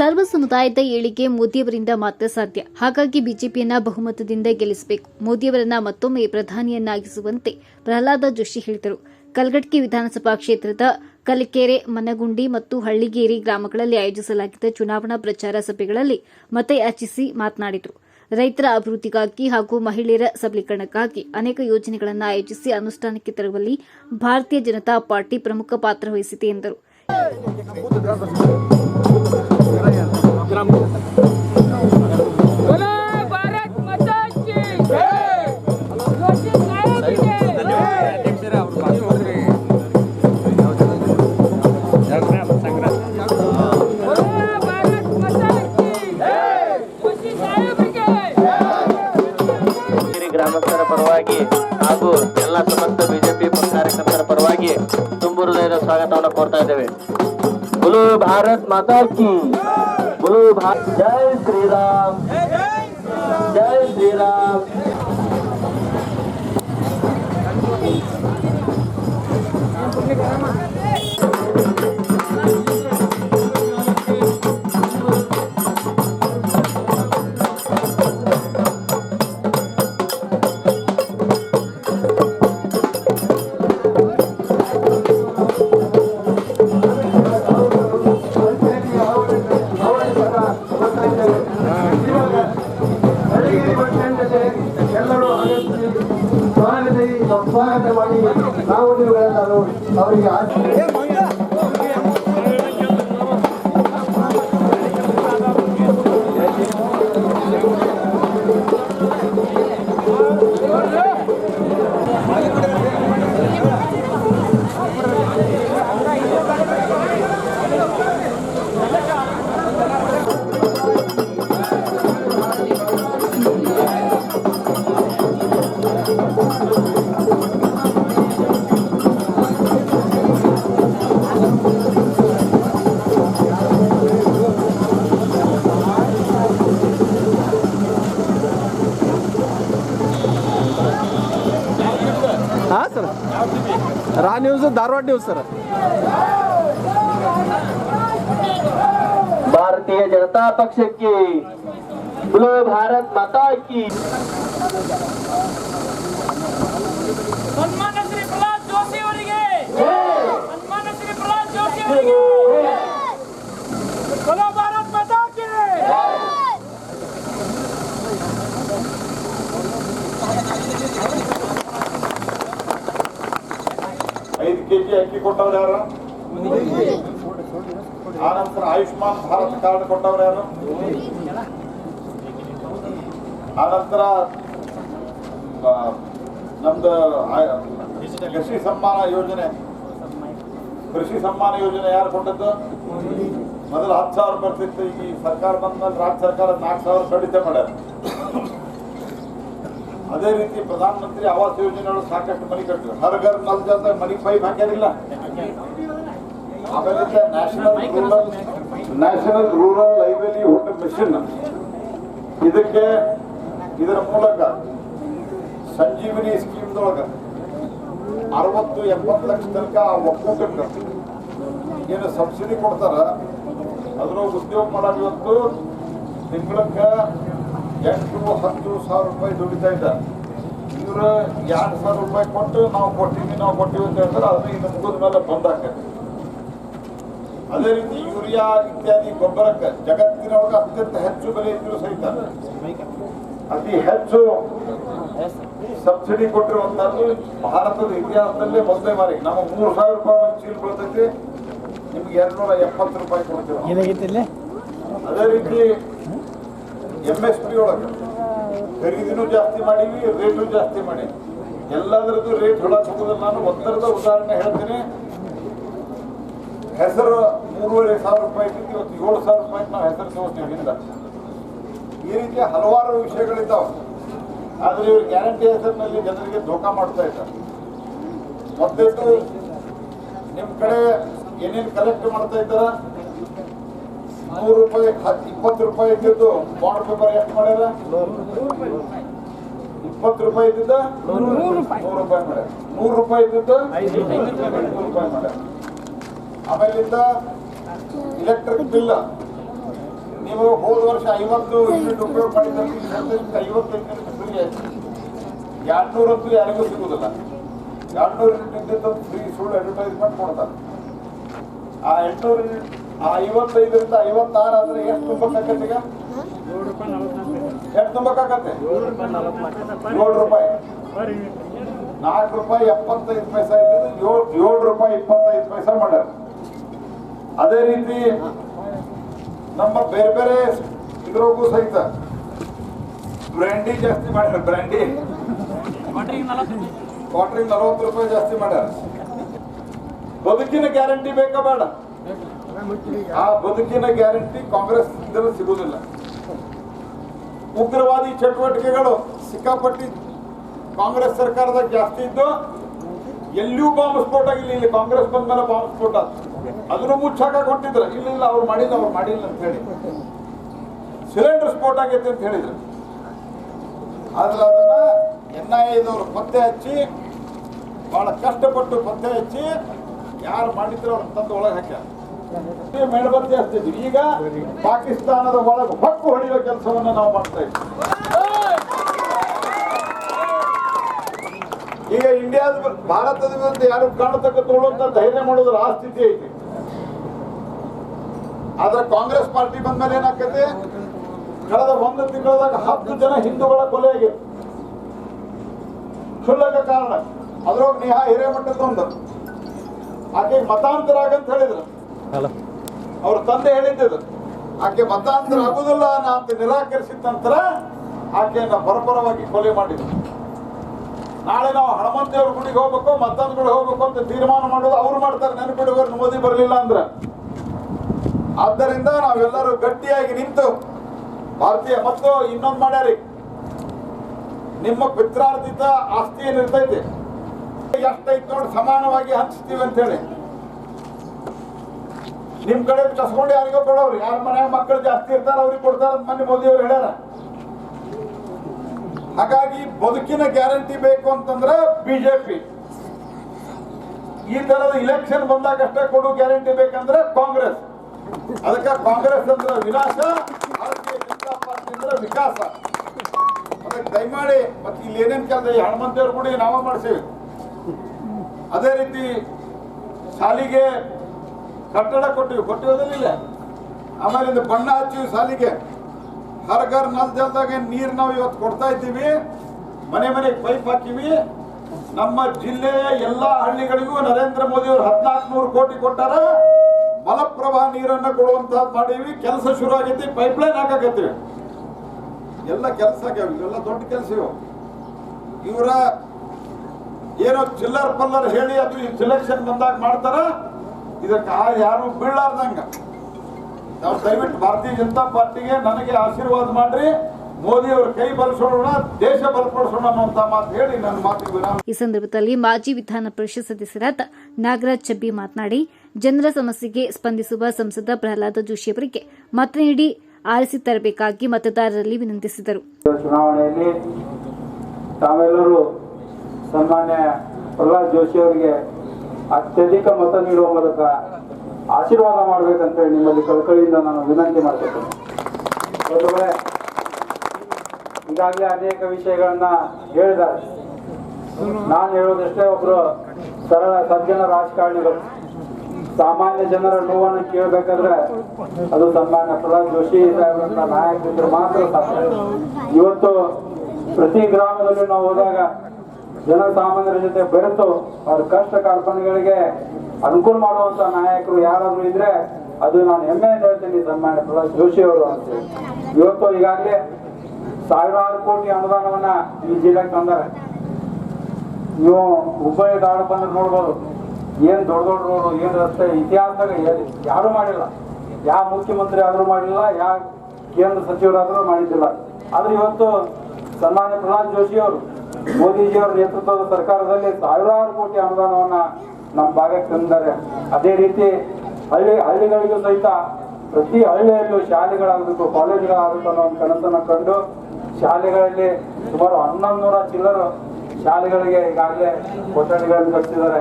ಸರ್ವ ಸಮುದಾಯದ ಏಳಿಗೆ ಮೋದಿಯವರಿಂದ ಮಾತ್ರ ಸಾಧ್ಯ. ಹಾಗಾಗಿ ಬಿಜೆಪಿಯನ್ನ ಬಹುಮತದಿಂದ ಗೆಲ್ಲಿಸಬೇಕು. ಮೋದಿಯವರನ್ನ ಮತ್ತೊಮ್ಮೆ ಪ್ರಧಾನಿಯನ್ನಾಗಿಸುವಂತೆ ಪ್ರಹ್ಲಾದ ಜೋಶಿ ಹೇಳಿದರು. ಕಲಘಟಕಿ ವಿಧಾನಸಭಾ ಕ್ಷೇತ್ರದ ಕಲಿಕೆರೆ ಮನಗುಂಡಿ ಮತ್ತು ಹಳ್ಳಿಗೇರಿ ಗ್ರಾಮಗಳಲ್ಲಿ ಆಯೋಜಿಸಲಾಗಿದ್ದ ಚುನಾವಣಾ ಪ್ರಚಾರ ಸಭೆಗಳಲ್ಲಿ ಮತಯಾಚಿಸಿ ಮಾತನಾಡಿದರು. ರೈತರ ಅಭಿವೃದ್ಧಿಗಾಗಿ ಹಾಗೂ ಮಹಿಳೆಯರ ಸಬಲೀಕರಣಕ್ಕಾಗಿ ಅನೇಕ ಯೋಜನೆಗಳನ್ನು ಆಯೋಜಿಸಿ ಅನುಷ್ಠಾನಕ್ಕೆ ತರುವಲ್ಲಿ ಭಾರತೀಯ ಜನತಾ ಪಾರ್ಟಿ ಪ್ರಮುಖ ಪಾತ್ರ ವಹಿಸಿದೆ ಎಂದರು. ಗ್ರಾಮಸ್ಥರ ಪರವಾಗಿ ಹಾಗೂ ಎಲ್ಲ ಸಮಸ್ತ ಬಿಜೆಪಿ ಕಾರ್ಯಕರ್ತರ ಪರವಾಗಿ ತುಂಬು ಹೃದಯದ ಸ್ವಾಗತವನ್ನು ಕೋರ್ತಾ ಇದ್ದೇವೆ. ಭಾರತ್ ಮಾತಾ ಕಿ. ಬುಲು ಭಾರತ್ ಜೈ ಅವರಿಗೆ ಆಶೀರ್ವಾದ. Dharwad news sir. ಭಾರತೀಯ ಜನತಾ ಪಕ್ಷಕ್ಕೆ ಬುಲು ಭಾರತ್ ಮಾತಾ ಕಿ. ಸನ್ಮಾನ್ಯ ಶ್ರೀ ಪ್ರಹ್ಲಾದ್ ಜೋಶಿ ಅವರಿಗೆ. ಸನ್ಮಾನ್ಯ ಶ್ರೀ ಪ್ರಹ್ಲಾದ್ ಜೋಶಿ ಅವರಿಗೆ. ಐದು ಕೆಜಿ ಅಕ್ಕಿ ಕೊಟ್ಟವ್ರು ಯಾರು? ಆ ನಂತರ ಆಯುಷ್ಮಾನ್ ಭಾರತ್ ಕಾರ್ಡ್ ಕೊಟ್ಟವ್ರು ಯಾರು? ಆ ನಂತರ ಆ, ನಮ್ದು ಕೃಷಿ ಸಮ್ಮಾನ ಯೋಜನೆ. ಕೃಷಿ ಸಮ್ಮಾನ ಯೋಜನೆ ಯಾರು ಕೊಟ್ಟದ್ದು? ಮೊದಲು ಹತ್ತು ಸಾವಿರ ಬರ್ತಿತ್ತು ಈ ಸರ್ಕಾರ ಬಂದ ರಾಜ್ಯ ಸರ್ಕಾರ ನಾಲ್ಕು ಸಾವಿರ ಕಡಿತ ಮಾಡ್ಯಾರ. ಅದೇ ರೀತಿ ಪ್ರಧಾನಮಂತ್ರಿ ಆವಾಸ್ ಯೋಜನೆಗಳು ಸಾಕಷ್ಟು ಮನೆ ಕಟ್ಟಿದ್ರು ಹರ್ ಘರ್ ನಲ್ ಜಲ್ ಮನಿ pipe ಹಾಕ್ಯಾರಿಲ್ಲ. National rural national rural livelihood mission. ಇದಕ್ಕೆ ಇದರ ಮೂಲಕ ಸಂಜೀವಿನಿ ಸ್ಕೀಮ್ದೊಳಗೆ ಅರವತ್ತು ಎಪ್ಪತ್ತು ಲಕ್ಷ ತನಕ ಒಕ್ಕೂಟಕ್ಕೆ ಏನು ಸಬ್ಸಿಡಿ ಕೊಡ್ತಾರ ಅದ್ರ ಉದ್ಯೋಗ ಮಾಡೋದು ತಿಂಗಳಕ್ಕೆ ಎಂಟು ಹತ್ತು ಸಾವಿರ ರೂಪಾಯಿ ದುಡಿತಾ ಇದ್ದ ಇವರು ಎರಡು ಸಾವಿರ ರೂಪಾಯಿ ಕೊಟ್ಟು ನಾವು ಕೊಟ್ಟಿವಿ ನಾವು ಕೊಟ್ಟಿವಿ ಅಂತ ಹೇಳ್ತಾರೆ ಅದನ್ನ ಇನ್ನು ಮುಗಿದ ಮೇಲೆ ಬಂದ್ ಆಗ್ತದೆ. ಅದೇ ರೀತಿ ಯೂರಿಯಾ ಇತ್ಯಾದಿ ಗೊಬ್ಬರಕ್ಕೆ ಜಗತ್ತಿನೊಳಗೆ ಅತ್ಯಂತ ಹೆಚ್ಚು ಬೆಲೆ ಇದ್ರು ಸಹಿತ. ಅತಿ ಹೆಚ್ಚು ಸಬ್ಸಿಡಿ ಕೊಟ್ಟಿರುವಂತಹದ್ದು ಭಾರತದ ಇತಿಹಾಸದಲ್ಲೇ ಮೊದಲೇ ಬಾರಿ. ನಮ್ಮ ಮೂರು ಸಾವಿರ ರೂಪಾಯಿ ಒಂದು ಚೀಲ ಬೀಳ್ತೈತಿ ನಿಮ್ಗೆ ಎರಡ್ನೂರ ಎಪ್ಪತ್ತು ರೂಪಾಯಿ ಕೊಡ್ತೀವಿ ಅದೇ ರೀತಿ ಎಂ ಎಸ್ ಪಿ ಒಳಗೆ. ಖರೀದಿನೂ ಜಾಸ್ತಿ ಮಾಡೀವಿ, ರೇಟು ಜಾಸ್ತಿ ಮಾಡಿ ಎಲ್ಲದರದ್ದು ರೇಟ್ ಹೇಳೋದ್ರಲ್ಲಿ ನಾನು ಒಂದರದ ಉದಾಹರಣೆ ಹೇಳ್ತೀನಿ. ಹೆಸರು ಮೂರುವರೆ ಸಾವಿರ ರೂಪಾಯಿ ಇಟ್ಟಿದ್ದು ಇವತ್ತು ಏಳು ಸಾವಿರ ರೂಪಾಯಿ ನಾವು ಹೆಸರು ತಗೋತೀವಿ ಹಿಂದ ಈ ರೀತಿ ಹಲವಾರು ವಿಷಯಗಳಿದ್ದಾವೆ. ಆದರೆ ಇವರು ಗ್ಯಾರಂಟಿ ಹೆಸರಿನಲ್ಲಿ ಜನರಿಗೆ ಧೋಕಾ ಮಾಡ್ತಾ ಇದ್ದಾರೆ. ಮೊದಲೇದು ನಿಮ್ಮ ಕಡೆ ಏನೇನು ಕಲೆಕ್ಟ್ ಮಾಡ್ತಾ ಇದ್ದಾರ? ನೂರು ರೂಪಾಯಿ ಇಪ್ಪತ್ತು ರೂಪಾಯಿ ಇದ್ದಿದ್ದು ಬಾಂಡ್ ಪೇಪರ್ ಎಷ್ಟು ಮಾಡ್ಯಾರ? ಇಪ್ಪತ್ತು ರೂಪಾಯಿ ಇದ್ದಿದ್ದ ನೂರು ರೂಪಾಯಿ ಮಾಡ್ಯಾರ. ನೂರು ರೂಪಾಯಿ ಇದ್ದಿದ್ದು ಐನೂರು ರೂಪಾಯಿ ಮಾಡ್ಯಾರ. ಆಮೇಲಿಂದ ಇಲೆಕ್ಟ್ರಿಕ್ ಬಿಲ್ ನೀವು ಹೋದ ವರ್ಷ ಐವತ್ತು ಯೂನಿಟ್ ಉಪಯೋಗ ಮಾಡಿದ್ರೆ ಐವತ್ತು ಯೂನಿಟ್ ಫ್ರೀ ಆಯ್ತು. ಎರಡ್ನೂರಂತೂ ಯಾರಿಗೂ ಸಿಗುದಿಲ್ಲ. ಎರಡ್ನೂರು ಯೂನಿಟ್ ಇದ್ದಿದ್ದು ಫ್ರೀ ಸುಳ್ಳು ಅಡ್ವರ್ಟೈಸ್ಮೆಂಟ್ ಕೊಡ್ತಾರೆ. ಆ ಎಂಟ್ನೂರು ಯೂನಿಟ್ ಆ ಐವತ್ತೈದರಿಂದ ಐವತ್ತಾರು ಆದ್ರೆ ಎಷ್ಟು ತುಂಬಕ್ಕಾಗತ್ತೆ ಈಗ? ಎಷ್ಟು ತುಂಬಕ್ಕಾಗತ್ತೆ ಏಳು ರೂಪಾಯಿ. ನಾಲ್ಕು ರೂಪಾಯಿ ಎಪ್ಪತ್ತೈದು ಪೈಸಾ ಇದ್ದಿದ್ದು ಏಳು ಏಳು ರೂಪಾಯಿ ಇಪ್ಪತ್ತೈದು ಪೈಸಾ ಮಾಡ್ಯಾರ. ಅದೇ ರೀತಿ ನಮ್ಮ ಬೇರೆ ಬೇರೆ ಇದ್ರಗೂ ಸಹಿತ ಬ್ರ್ಯಾಂಡಿ ಜಾಸ್ತಿ ಮಾಡ್ಯಾರ. ಬ್ರ್ಯಾಂಡಿ ಕ್ವಾಟ್ರಿಗೆ ನಲವತ್ತು ರೂಪಾಯಿ ಜಾಸ್ತಿ ಮಾಡ್ಯಾರ. ಬದುಕಿನ ಗ್ಯಾರಂಟಿ ಬೇಕಾ ಬೇಡ. ಆ ಬದುಕಿನ ಗ್ಯಾರಂಟಿ ಕಾಂಗ್ರೆಸ್ ಸಿಗುವುದಿಲ್ಲ. ಉಗ್ರವಾದಿ ಚಟುವಟಿಕೆಗಳು ಸಿಕ್ಕಾಪಟ್ಟಿ ಕಾಂಗ್ರೆಸ್ ಸರ್ಕಾರದಾಗ ಜಾಸ್ತಿ ಇದ್ದು, ಎಲ್ಲಿಯೂ ಬಾಂಬ್ ಸ್ಫೋಟ ಆಗಿಲ್ಲ, ಇಲ್ಲಿ ಕಾಂಗ್ರೆಸ್ ಬಂದ ಮೇಲೆ ಬಾಂಬ್ ಸ್ಫೋಟ. ಅದನ್ನು ಮುಚ್ಚಾಕ ಕೊಟ್ಟಿದ್ರು. ಇಲ್ಲ ಇಲ್ಲ, ಅವ್ರು ಮಾಡಿಲ್ಲ ಅವ್ರು ಮಾಡಿಲ್ಲ ಅಂತ ಹೇಳಿ. ಸಿಲಿಂಡರ್ ಸ್ಫೋಟ ಆಗೈತೆ ಅಂತ ಹೇಳಿದ್ರು. ಆದ್ರೆ ಅದನ್ನ ಎನ್ ಐ ಎದವರು ಪತ್ತೆ ಹಚ್ಚಿ, ಬಹಳ ಕಷ್ಟಪಟ್ಟು ಪತ್ತೆ ಹಚ್ಚಿ, ಯಾರು ಮಾಡಿದ್ರು ಅವ್ರ ತಂದು ಒಳಗೆ ಹಾಕ್ಯಾರ. ಮೇಣಬತ್ತಿ ಹಚ್ತಿದ್ವಿ ಈಗ ಪಾಕಿಸ್ತಾನದ ಒಳಗೆ ಹಕ್ಕು ಹೊಡೆಯುವ ಕೆಲಸವನ್ನು ನಾವು ಮಾಡ್ತಾ ಇದ್ದೀವಿ ಈಗ ಇಂಡಿಯಾದ ಭಾರತದ ವಿರುದ್ಧ ಯಾರು ಕಾಣತಕ್ಕ ತೋಳುವಂತ ಧೈರ್ಯ ಮಾಡೋದ್ರ ಆ ಸ್ಥಿತಿ ಐತಿ. ಆದ್ರೆ ಕಾಂಗ್ರೆಸ್ ಪಾರ್ಟಿ ಬಂದ ಮೇಲೆ ಏನಾಗ್ತೈತಿ ಕಳೆದ ಒಂದು ತಿಂಗಳದಾಗ ಹತ್ತು ಜನ ಹಿಂದೂಗಳ ಕೊಲೆ ಆಗಿದೆ ಕ್ಷುಲ್ಲಕ ಕಾರಣ. ಅದ್ರೊಳಗೆ ನೇಹಾ ಹಿರೇಮಠದ ಒಂದು. ಆಕೆ ಮತಾಂತರ ಆಗಂತ ಹೇಳಿದ್ರು. ಅವ್ರ ತಂದೆ ಹೇಳಿದ್ದು ಆಕೆ ಮತಾಂತರ ಆಗುದಿಲ್ಲ ನಾ ಅಂತ ನಿರಾಕರಿಸಿದ ನಂತರ ಆಕೆಯನ್ನ ಪರಪರವಾಗಿ ಕೊಲೆ ಮಾಡಿದ್ರು. ನಾಳೆ ನಾವು ಹನುಮಂತ ದೇವ್ರ ಗುಡಿಗೆ ಹೋಗ್ಬೇಕು, ಮತ್ತೊಂದು ಗುಡಿಗೆ ಹೋಗ್ಬೇಕು ಅಂತ ತೀರ್ಮಾನ ಮಾಡೋದು ಅವ್ರು ಮಾಡ್ತಾರೆ ನೆನಪಿಡುವರು ಮೋದಿ ಬರಲಿಲ್ಲ ಅಂದ್ರೆ. ಆದ್ದರಿಂದ ನಾವೆಲ್ಲರೂ ಗಟ್ಟಿಯಾಗಿ ನಿಂತು ಭಾರತೀಯ ಮತ್ತು ಇನ್ನೊಂದು ಮಾಡ್ಯಾರಿ. ನಿಮ್ಮ ಪಿತ್ರಾರ್ಜಿತ ಆಸ್ತಿ ಏನಿರ್ತೈತಿ, ಎಷ್ಟೈತ್ ನೋಡಿ ಸಮಾನವಾಗಿ ಹಂಚ್ತೀವಿ ಅಂತ ಹೇಳಿ. ನಿಮ್ ಕಡೆ ಕಸ್ಕೊಂಡು ಯಾರಿಗೋ ಕೊಡೋರು, ಯಾರ ಮನೆಯ ಮಕ್ಕಳು ಜಾಸ್ತಿ ಇರ್ತಾರ ಅವ್ರಿಗೆ ಕೊಡ್ತಾರ ಮನೆ ಮೋದಿ ಅವ್ರು ಹೇಳ್ಯಾರ. ಹಾಗಾಗಿ ಬದುಕಿನ ಗ್ಯಾರಂಟಿ ಬೇಕು ಅಂತಂದ್ರೆ ಬಿಜೆಪಿ. ಈ ತರದ ಇಲೆಕ್ಷನ್ ಬಂದಾಗ ಅಷ್ಟೇ ಕೊಡು ಗ್ಯಾರಂಟಿ ಬೇಕಂದ್ರೆ ಕಾಂಗ್ರೆಸ್. ಅದಕ್ಕೆ ಕಾಂಗ್ರೆಸ್ ಅಂದ್ರೆ ವಿನಾಶ, ಭಾರತೀಯ ಜನತಾ ಪಾರ್ಟಿ ಅಂದ್ರೆ ವಿಕಾಸ. ಅದಕ್ಕೆ ದಯಮಾಡಿ ಮತ್ತೆ ಇಲ್ಲಿ ಏನೇನ್ ಕೆಲಸ ಈ ಹನುಮಂತೇವ್ರ ಗುಡಿ ನಾವ ಮಾಡ್ಸೇವೆ. ಅದೇ ರೀತಿ ಶಾಲಿಗೆ ಕಟ್ಟಡ ಕೊಟ್ಟಿವಿ ಕೊಟ್ಟಿರೋದಿಲ್ಲ ಆಮೇಲೆ ಇದು ಬಣ್ಣ ಹಚ್ಚಿವಿ ಸಾಲಿಗೆ. ಹರ್ಗರ್ ನಲ್ ಜಲ್ದಾಗ ನೀರು ನಾವು ಇವತ್ತು ಕೊಡ್ತಾ ಇದ್ದೀವಿ. ಮನೆ ಮನೆಗೆ ಪೈಪ್ ಹಾಕಿವಿ. ನಮ್ಮ ಜಿಲ್ಲೆಯ ಎಲ್ಲಾ ಹಳ್ಳಿಗಳಿಗೂ ನರೇಂದ್ರ ಮೋದಿ ಅವರು ಹದಿನಾಲ್ಕು ನೂರು ಕೋಟಿ ಕೊಟ್ಟಾರ. ಮಲಪ್ರಭಾ ನೀರನ್ನ ಕೊಡುವಂತ ಮಾಡೀವಿ. ಕೆಲಸ ಶುರು ಆಗೈತಿ ಪೈಪ್ಲೈನ್ ಹಾಕಕತ್ತೀವಿ. ಎಲ್ಲ ಕೆಲಸ ಆಗ್ಯಾವ, ಇವೆಲ್ಲ ದೊಡ್ಡ ಕೆಲಸ ಇವು. ಇವರ ಏನೋ ಚಿಲ್ಲರ್ ಪಲ್ಲರ್ ಹೇಳಿ ಅದು ಸಿಲೆಕ್ಷನ್ ಬಂದಾಗ ಮಾಡ್ತಾರ. ಇದಕ್ಕೆ ಆ- ಯಾರು ಬೀಳಾರ್ದಂಗ ನಾವು ದಯವಿಟ್ಟು ಭಾರತೀಯ ಜನತಾ ಪಾರ್ಟಿಗೆ ನನಗೆ ಆಶೀರ್ವಾದ ಮಾಡ್ರಿ. ಮೋದಿ ಅವ್ರ ಕೈ ಬಲಸೋಣ ದೇಶ ಬಲಪಡಿಸೋಣ ಅನ್ನುವಂತ ಮಾತು ಹೇಳಿ ನನ್ನ ಮಾತಿಗೆ ವಿರಾಮ. ಈ ಸಂದರ್ಭದಲ್ಲಿ ಮಾಜಿ ವಿಧಾನ ಪರಿಷತ್ ಸದಸ್ಯರಾದ ನಾಗರಾಜ್ ಚಬ್ಬಿ ಮಾತನಾಡಿ ಜನರ ಸಮಸ್ಯೆಗೆ ಸ್ಪಂದಿಸುವ ಸಂಸದ ಪ್ರಹ್ಲಾದ ಜೋಶಿ ಅವರಿಗೆ ಮತ ನೀಡಿ ಆರಿಸಿ ತರಬೇಕಾಗಿ ಮತದಾರರಲ್ಲಿ ವಿನಂತಿಸಿದರು. ಚುನಾವಣೆಯಲ್ಲಿ ತಾವೆಲ್ಲರೂ ಸನ್ಮಾನ್ಯ ಪ್ರಹ್ಲಾದ್ ಜೋಶಿ ಅವರಿಗೆ ಅತ್ಯಧಿಕ ಮತ ನೀಡುವ ಮೂಲಕ ಆಶೀರ್ವಾದ ಮಾಡಬೇಕಂತೇಳಿ ನಿಮ್ಮಲ್ಲಿ ಕಳಕಳಿಯಿಂದ ನಾನು ವಿನಂತಿ ಮಾಡ್ತೇನೆ. ಈಗಾಗಲೇ ಅನೇಕ ವಿಷಯಗಳನ್ನ ಹೇಳಿದ್ದಾರೆ. ನಾನು ಹೇಳೋದಷ್ಟೇ ಒಬ್ರು ಸರಳ ಸಜ್ಜನ ರಾಜಕಾರಣಿಗಳು. ಸಾಮಾನ್ಯ ಜನರ ನೋವನ್ನು ಕೇಳಬೇಕಾದ್ರೆ ಅದು ಸನ್ಮಾನ್ಯ ಪ್ರಹ್ಲಾದ್ ಜೋಶಿ ನಾಯಕರಿದ್ರೆ ಮಾತ್ರ ಸಾಧ್ಯ ಇವತ್ತು ಪ್ರತಿ ಗ್ರಾಮದಲ್ಲೂ ನಾವು ಹೋದಾಗ ಜನಸಾಮಾನ್ಯರ ಜೊತೆ ಬೆರೆತು ಅವ್ರ ಕಷ್ಟ ಕಾರ್ಪಣೆಗಳಿಗೆ ಅನುಕೂಲ ಮಾಡುವಂತ ನಾಯಕರು ಯಾರಾದ್ರೂ ಇದ್ರೆ ಅದು ನಾನು ಹೆಮ್ಮೆಯಿಂದ ಹೇಳ್ತೀನಿ ಸನ್ಮಾನ್ಯ ಪ್ರಹ್ಲಾದ್ ಜೋಶಿ ಅವರು ಅಂತೇಳಿ ಇವತ್ತು ಈಗಾಗಲೇ ಸಾವಿರಾರು ಕೋಟಿ ಅನುದಾನವನ್ನ ಈ ಜಿಲ್ಲೆಗೆ ತಂದಾರೆ. ನೀವು ಹುಬ್ಬಳ್ಳಿ ದಾಳು ಬಂದ್ರೆ ನೋಡ್ಬೋದು. ಏನ್ ದೊಡ್ಡ ದೊಡ್ಡ ರೋಡು, ಏನ್ ರಸ್ತೆ, ಇತಿಹಾಸದಾಗ ಯಾರು ಮಾಡಿಲ್ಲ. ಯಾವ ಮುಖ್ಯಮಂತ್ರಿ ಆದರೂ ಮಾಡಿಲ್ಲ ಯಾವ ಕೇಂದ್ರ ಸಚಿವರಾದರೂ ಮಾಡಿದ್ದಿಲ್ಲ. ಆದ್ರೆ ಇವತ್ತು ಸನ್ಮಾನ್ಯ ಪ್ರಹ್ಲಾದ್ ಜೋಶಿ ಅವರು ಮೋದಿಜಿ ಅವರ ನೇತೃತ್ವದ ಸರ್ಕಾರದಲ್ಲಿ ಸಾವಿರಾರು ಕೋಟಿ ಅನುದಾನವನ್ನ ನಮ್ಮ ಭಾಗಕ್ಕೆ ತಂದಿದ್ದಾರೆ. ಅದೇ ರೀತಿ ಹಳ್ಳಿ ಹಳ್ಳಿಗಳಿಗೂ ಸಹಿತ ಪ್ರತಿ ಹಳ್ಳಿಯಲ್ಲೂ ಶಾಲೆಗಳಾಗಬೇಕು, ಕಾಲೇಜುಗಳಾಗಬೇಕು ಅನ್ನೋ ಒಂದು ಕನಸನ್ನು ಕಂಡು ಶಾಲೆಗಳಲ್ಲಿ ಸುಮಾರು ಹನ್ನೊಂದು ನೂರ ಚಿಲ್ಲರ ಶಾಲೆಗಳಿಗೆ ಈಗಾಗಲೇ ಕೊಠಡಿಗಳನ್ನು ಕಟ್ಟಿಸಿದ್ದಾರೆ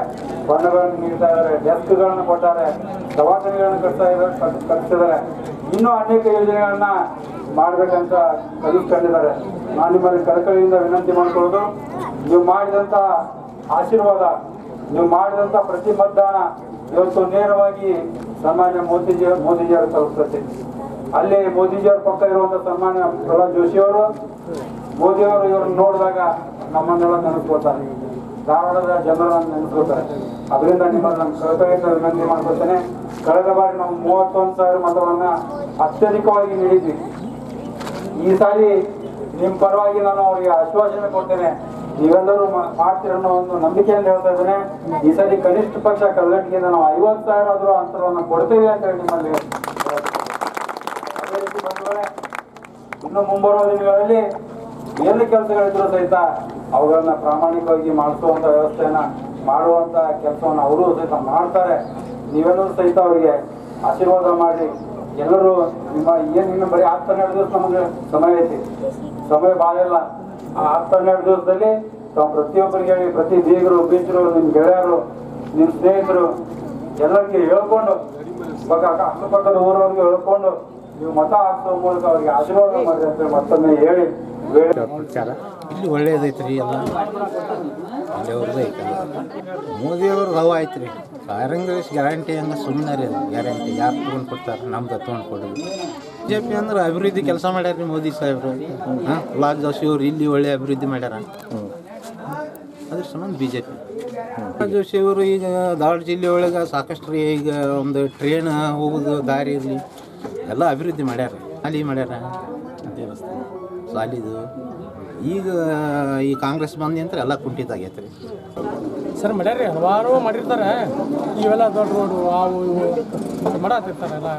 ಬಣ್ಣಗಳನ್ನು ನೀಡ್ತಾ ಇದ್ದಾರೆ, ಡೆಸ್ಕ್ಗಳನ್ನು ಕೊಟ್ಟಾರೆ, ದವಾಖಾನೆಗಳನ್ನು ಕಟ್ತಾ ಇದ್ದಾರೆ ಕಟ್ಟಿಸಿದ್ದಾರೆ. ಇನ್ನೂ ಅನೇಕ ಯೋಜನೆಗಳನ್ನ ಮಾಡಬೇಕಂತ ಕಲಿಸ್ಕೊಂಡಿದ್ದಾರೆ. ನಾನು ನಿಮ್ಮಲ್ಲಿ ಕಳಕಳಿಯಿಂದ ವಿನಂತಿ ಮಾಡ್ಕೊಳ್ಳೋದು, ನೀವು ಮಾಡಿದಂತ ಆಶೀರ್ವಾದ, ನೀವು ಮಾಡಿದಂತ ಪ್ರತಿ ಮತದಾನ ಇವತ್ತು ನೇರವಾಗಿ ಸನ್ಮಾನ್ಯ ಮೋದಿಜಿ, ಮೋದಿಜಿಯವರು ತಲುಪಿಸುತ್ತೆ ಅಲ್ಲಿ ಮೋದಿಜಿಯವ್ರ ಪಕ್ಕ ಇರುವಂತ ಸನ್ಮಾನ್ಯ ಪ್ರಹ್ಲಾದ್ ಜೋಶಿಯವರು ಮೋದಿಯವರು ಇವ್ರನ್ನ ನೋಡಿದಾಗ ನಮ್ಮನ್ನೆಲ್ಲ ನೆನೆಸ್ಕೋತಾರೆ ಧಾರವಾಡದ ಜನರನ್ನ ನೆನೆಸ್ಕೋತಾರೆ ಅದರಿಂದ ನಿಮ್ಮನ್ನು ನಾನು ಕಳಕಳಿಯಿಂದ ವಿನಂತಿ ಮಾಡ್ಕೊಳ್ತೇನೆ. ಕಳೆದ ಬಾರಿ ನಾವು ಮೂವತ್ತೊಂದು ಸಾವಿರ ಮತವನ್ನ ಅತ್ಯಧಿಕವಾಗಿ ನೀಡಿದ್ವಿ. ಈ ಸಾರಿ ನಿಮ್ಮ ಪರವಾಗಿ ನಾನು ಅವರಿಗೆ ಆಶ್ವಾಸನೆ ಕೊಡ್ತೇನೆ. ನೀವೆಲ್ಲರೂ ಮಾಡ್ತೀರ ಅನ್ನೋ ಒಂದು ಅಂತ ಹೇಳ್ತಾ ಇದ್ದೇನೆ. ಈ ಸಾರಿ ಕನಿಷ್ಠ ಪಕ್ಷ ಕಲ್ಲಟ್ಟಿಗೆ ನಾವು ಐವತ್ತು ಸಾವಿರ ಆದ್ರೂ ಅಂತರವನ್ನು ಕೊಡ್ತೇವೆ ಅಂತ ಹೇಳಿ ನಿಮ್ಮಲ್ಲಿ ಇನ್ನು ಮುಂಬರುವ ದಿನಗಳಲ್ಲಿ ಏನು ಕೆಲಸಗಳಿದ್ರು ಸಹಿತ ಅವುಗಳನ್ನ ಪ್ರಾಮಾಣಿಕವಾಗಿ ಮಾಡಿಸುವಂತ ವ್ಯವಸ್ಥೆಯನ್ನ ಮಾಡುವಂತ ಕೆಲಸವನ್ನು ಅವರು ಸಹಿತ ಮಾಡ್ತಾರೆ. ನೀವೆಲ್ಲರೂ ಸಹಿತ ಅವರಿಗೆ ಆಶೀರ್ವಾದ ಮಾಡಿ. ಎಲ್ಲರೂ ನಿಮ್ಮ ಏನು ಇನ್ನು ಬರೀ ಹತ್ತು ಹನ್ನೆರಡು ದಿವಸ ನಮಗೆ ಸಮಯ ಐತಿ. ಸಮಯ ಭಾಳ ಆ ಹತ್ತು ಹನ್ನೆರಡು ದಿವಸದಲ್ಲಿ ತಾವು ಪ್ರತಿಯೊಬ್ಬರಿಗೆ ಹೇಳಿ, ಪ್ರತಿ ಬೀಗರು, ಬೀಚರು, ನಿಮ್ ಗೆಳೆಯರು, ನಿಮ್ ಸ್ನೇಹಿತರು ಎಲ್ಲರಿಗೆ ಹೇಳ್ಕೊಂಡು ಅಕ್ಕಪಕ್ಕದ ಊರವ್ರಿಗೆ ಹೇಳ್ಕೊಂಡು ನೀವು ಮತ ಹಾಕುವ ಮೂಲಕ ಅವರಿಗೆ ಆಶೀರ್ವಾದ ಮಾಡಿ ಅಂತ ಮತ್ತೊಮ್ಮೆ ಹೇಳಿ ವೇಳೆ ಪ್ರಚಾರ. ಇಲ್ಲಿ ಒಳ್ಳೇದೈತ್ರಿ ಎಲ್ಲ. ಅಲ್ಲಿಯವ್ರದ್ದು ಐತೆ ಮೋದಿಯವ್ರದ್ದು ಹವ ಐತ್ರಿ. ಕಾಂಗ್ರೆಸ್ ಗ್ಯಾರಂಟಿ ಅಂದ್ರೆ ಸುಮ್ಮನೆ ರೀ ಗ್ಯಾರಂಟಿ ಯಾರು ತೊಗೊಂಡು ಕೊಡ್ತಾರೆ? ನಮ್ದು ತೊಗೊಂಡು ಕೊಡೋದು. ಬಿ ಜೆ ಪಿ ಅಂದ್ರೆ ಅಭಿವೃದ್ಧಿ ಕೆಲಸ ಮಾಡ್ಯಾರ ರೀ ಮೋದಿ ಸಾಹೇಬ್ರು. ಹಾಂ? ಪ್ರಹ್ಲಾದ್ ಜೋಶಿ ಅವ್ರು ಇಲ್ಲಿ ಒಳ್ಳೆ ಅಭಿವೃದ್ಧಿ ಮಾಡ್ಯಾರ. ಅದ್ರ ಸಂಬಂಧ ಬಿ ಜೆ ಪಿ ಜೋಶಿ ಅವರು ಈಗ ಧಾರವಾಡ ಜಿಲ್ಲೆ ಒಳಗೆ ಸಾಕಷ್ಟು ರೀ ಈಗ ಒಂದು ಟ್ರೈನ್ ಹೋಗೋದು ದಾರಿ ಇರಲಿ. ಎಲ್ಲ ಅಭಿವೃದ್ಧಿ ಮಾಡ್ಯಾರ. ಅಲ್ಲಿ ಮಾಡ್ಯಾರ? ದೇವಸ್ಥಾನ. ಸಾಲಿದು ಈಗ ಈ ಕಾಂಗ್ರೆಸ್ ಬಂದಿ ಅಂತ ಎಲ್ಲ ಕುಂಠಿತಾಗೈತೆ ರೀ ಸರ್ ಮಾಡ್ಯಾರಿ ಹಲವಾರು ಮಾಡಿರ್ತಾರೆ. ಇವೆಲ್ಲ ದೊಡ್ಡ ರೋಡು ಅವು ಇವು ಮಾಡತ್ತಿರ್ತಾರೆ ಎಲ್ಲ.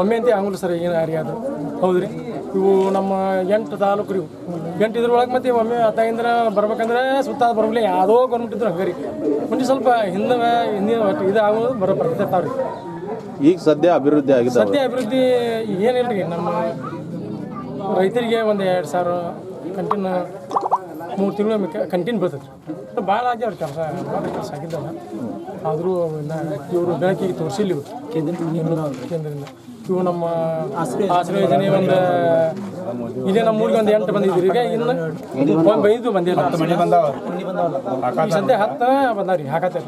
ಒಮ್ಮೆ ಅಂತ ಆಗಲ್ಲ ಸರ್, ಏನು ಯಾರಿಗಾದ್ರು ಹೌದ್ರಿ? ಇವು ನಮ್ಮ ಎಂಟು ತಾಲೂಕು ರೀ ಎಂಟು ಇದ್ರೊಳಗೆ ಮತ್ತೆ ಒಮ್ಮೆ ಅತ್ತಾಗಿಂದ್ರ ಬರ್ಬೇಕಂದ್ರೆ ಸುತ್ತ ಬರಬಲ್ಲ ಯಾವುದೋ ಗೌರ್ಮೆಂಟ್ ಇದ್ರು ಹಂಗೆ ರೀ ಮುಂಚೆ ಸ್ವಲ್ಪ ಹಿಂದೆ ಹಿಂದಿನ ಒಟ್ಟು ಇದು ಆಗೋದು ಬರೋ ಬರ್ತಿರ್ತಾವೆ ರೀ ಈಗ ಸದ್ಯ ಅಭಿವೃದ್ಧಿ ಆಗಿದೆ ಸದ್ಯ ಅಭಿವೃದ್ಧಿ ಏನಿಲ್ಲ ರೀ ನಮ್ಮ ರೈತರಿಗೆ ಒಂದು ಎರಡು ಸಾವಿರ ಕಂಟಿನ್ಯೂ ಮೂರು ತಿಂಗಳು ಕಂಟಿನ್ಯೂ ಬೀಳ್ತೈತೆ ರೀ ಭಾಳ ಆಗ್ಯಾವ್ರಿ ಕೆಲಸ ಭಾಳ ಕೆಲಸ ಆಗಿದ್ದಲ್ಲ ಆದರೂ ಇವರು ಬೆಳಕಿಗೆ ತೋರಿಸಿಲ್ಲ ಇವರು. ಕೇಂದ್ರದಿಂದ. ಕೇಂದ್ರದಿಂದ ಇವು ನಮ್ಮ ಆಶ್ರಯ ಯೋಜನೆ ಒಂದು ಇದೇ ನಮ್ಮ ಊರಿಗೆ ಒಂದು ಎಂಟು ಬಂದಿದ್ದೀರಿ ಈಗ ಇನ್ನು ಒಂದು ಐದು ಬಂದಿಲ್ಲ ಸದ್ಯ ಹತ್ತು ಬಂದಾವ್ರಿ ಹಾಕತ್ತೆ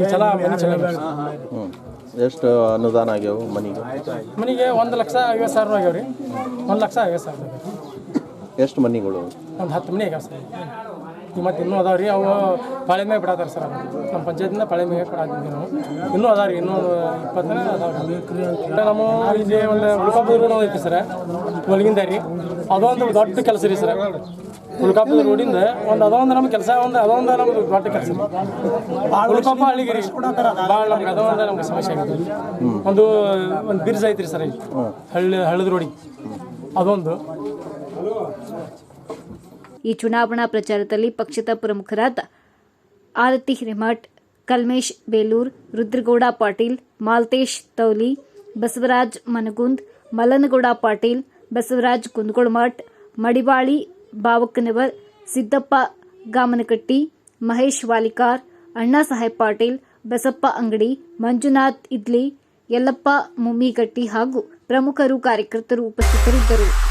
ಈ ಸಲ ಮನೆ ಚೆನ್ನಾಗಿ ಎಷ್ಟು ಅನುದಾನ ಆಗ್ಯಾವ ಮನೆಗೆ? ಮನೆಗೆ ಒಂದು ಲಕ್ಷ ಐವತ್ತು ಸಾವಿರ ಆಗ್ಯಾವ ರೀ ಒಂದು ಲಕ್ಷ ಐವತ್ತು ಸಾವಿರ ಎಷ್ಟು ಮನೆಗಳು? ಒಂದು ಹತ್ತು ಮನೆ ಆಗ್ಯಾವ ಸರ್. ಮತ್ತೆ ಇನ್ನೂ ಅದಾವ ರೀ. ಅವು ಪಾಳೆ ಮೇಲೆ ಬಿಡತ್ತಾರ ಸರ್ ನಮ್ಮ ಪಂಚಾಯತಿಂದ ಪಾಳೆ ಮೇಲೆ ಕೊಡಾತಿದ್ವಿ ನಾವು. ಇನ್ನೂ ಅದಾವ ರೀ ಇನ್ನೂ ಇಪ್ಪತ್ತನೇ ಅದಾವ ನಮ್ಮ ಇಲ್ಲಿ ಒಂದು ಉಳ್ಕಾಪುರ ರೋಡ್ ಐತಿ ಸರ್. ಒಳಗಿಂದ ರೀ. ಅದೊಂದು ದೊಡ್ಡ ಕೆಲಸ ರೀ ಸರ್. ಉಳ್ಕಾಪುರ ರೋಡಿಂದ ಒಂದು ಅದೊಂದು ನಮ್ಮ ಕೆಲಸ ಒಂದು ಅದೊಂದು ನಮ್ಗೆ ದೊಡ್ಡ ಕೆಲಸ. ಉಳ್ಕಾಪ ಹಳ್ಳಿಗೆ ರೀ. ಭಾಳ ನಮ್ಗೆ ಅದೊಂದು ನಮ್ಗೆ ಸಮಸ್ಯೆ ಆಗಿದೆ. ಒಂದು ಒಂದು ಬಿರ್ಜ್ ಐತ್ರಿ ಸರ್ ಹಳ್ಳಿ ಹಳ್ಳದ ರೋಡಿಗೆ. ಅದೊಂದು. ಈ ಚುನಾವಣಾ ಪ್ರಚಾರದಲ್ಲಿ ಪಕ್ಷದ ಪ್ರಮುಖರಾದ ಆರತಿ ಹಿರೇಮಠ್, ಕಲ್ಮೇಶ್ ಬೇಲೂರ್, ರುದ್ರಗೌಡ ಪಾಟೀಲ್, ಮಾಲ್ತೇಶ್ ತೌಲಿ, ಬಸವರಾಜ್ ಮನಗುಂದ್ ಮಲನಗೌಡ ಪಾಟೀಲ್, ಬಸವರಾಜ್ ಕುಂದಗೋಳಮಠ್ ಮಡಿವಾಳಿ ಬಾವಕ್ಕನವರ್, ಸಿದ್ದಪ್ಪ ಗಾಮನಕಟ್ಟಿ, ಮಹೇಶ್ ವಾಲಿಕಾರ್ ಅಣ್ಣಾಸಾಹೇಬ್ ಪಾಟೀಲ್, ಬಸಪ್ಪ ಅಂಗಡಿ, ಮಂಜುನಾಥ್ ಇದ್ಲಿ, ಯಲ್ಲಪ್ಪ ಮುಮ್ಮಿಗಟ್ಟಿ ಹಾಗೂ ಪ್ರಮುಖರು ಕಾರ್ಯಕರ್ತರು ಉಪಸ್ಥಿತರಿದ್ದರು.